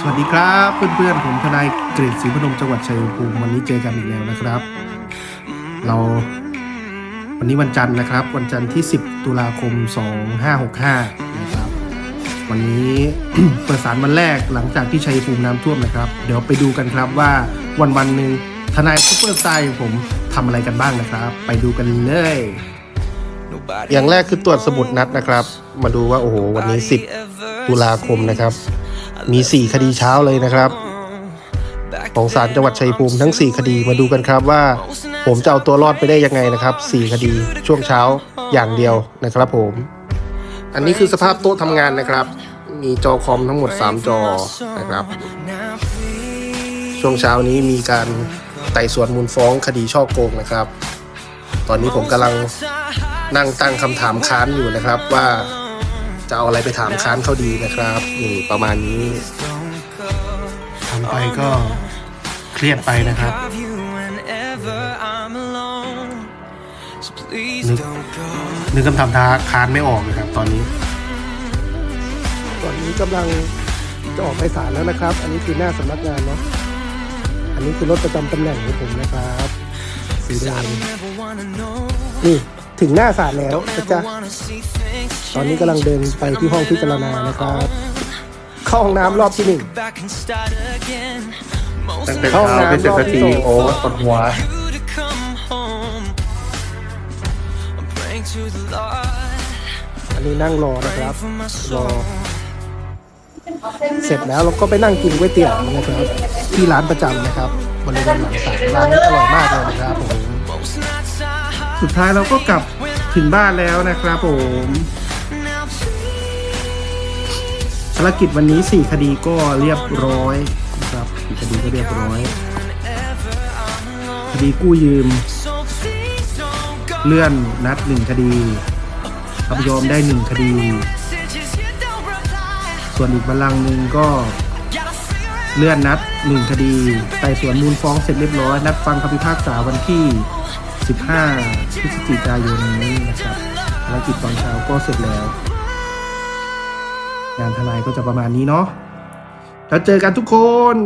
สวัสดีครับ เพื่อนๆ ผมทนายกฤษศรีพนมจังหวัดชัยภูมิวันนี้เจอกันอีกแล้วนะครับ เราวันนี้วันจันทร์นะครับ วันจันทร์ที่ 10 ตุลาคม 2565 นะครับ วันนี้เปิดสารวันแรกหลังจากที่ชัยภูมิน้ำท่วมนะครับ เดี๋ยวไปดูกันครับว่าวันวันหนึ่งทนายซุปเปอร์สไตล์ผมทำอะไรกันบ้างนะครับ ไปดูกันเลยอย่างแรกคือตรวจสมุดนัดนะครับ มาดูว่าโอ้โหวันนี้ 10 ตุลาคมนะครับ มี 4 คดีเช้าเลยนะครับ ของศาลจังหวัดชัยภูมิทั้ง 4 คดีมาดูกันครับว่า ผมจะเอาตัวรอดไปได้ยังไงนะครับ 4 คดีช่วงเช้าอย่างเดียวนะครับผม อันนี้คือสภาพโต๊ะทำงานนะครับ มีจอคอมทั้งหมด 3 จอนะครับ ช่วงเช้านี้มีการไต่สวนมูลฟ้องคดีช่อโกงนะครับ ตอนนี้ผมกำลังนั่งตั้งคำถามค้านอยู่นะครับว่า จะเอาอะไรไปถามค้านเขาดีนะครับนี่ประมาณนี้ทำไปก็เครียดไปนะครับนึกนึกคำถามท้าค้านไม่ออกเลยครับ ตอนนี้ ตอนนี้กำลังจะออกไปศาลแล้วนะครับ อันนี้คือหน้าสำนักงานเนาะอันนี้คือรถประจำตำแหน่งของผมนะครับสีแดงนี่ถึงหน้าศาลแล้วนะจ๊ะ ตอนนี้กำลังเดินไปที่ห้องพิจารณานะครับ เข้าห้องน้ำรอบที่หนึ่งตั้งแต่เช้าไม่เสร็จสักทีโอ้ปวดหัว อันนี้นั่งรอนะครับ รอ เสร็จแล้วเราก็ไปนั่งกินก๋วยเตี๋ยวนะครับ ที่ร้านประจำนะครับบริเวณหลังศาลร้านนี้อร่อยมากเลยนะครับผม สุดท้ายเราก็กลับถึงบ้านแล้วนะครับผม ภารกิจวันนี้ 4 คดีก็เรียบร้อยนะครับ4คดีก็เรียบร้อย คดีกู้ยืม เลื่อนนัดหนึ่งคดีรับยอมได้หนึ่งคดี ส่วนอีกบัลลังก์หนึ่งก็เลื่อนนัดหนึ่งคดีไต่สวนมูลฟ้องเสร็จเรียบร้อย นัดฟังคำพิพากษาวันที่ 15 พฤศจิกายนนี้นะครับภารกิจตอนเช้าก็เสร็จแล้ว งานทนายก็จะประมาณนี้เนาะแล้วเจอกันทุกคน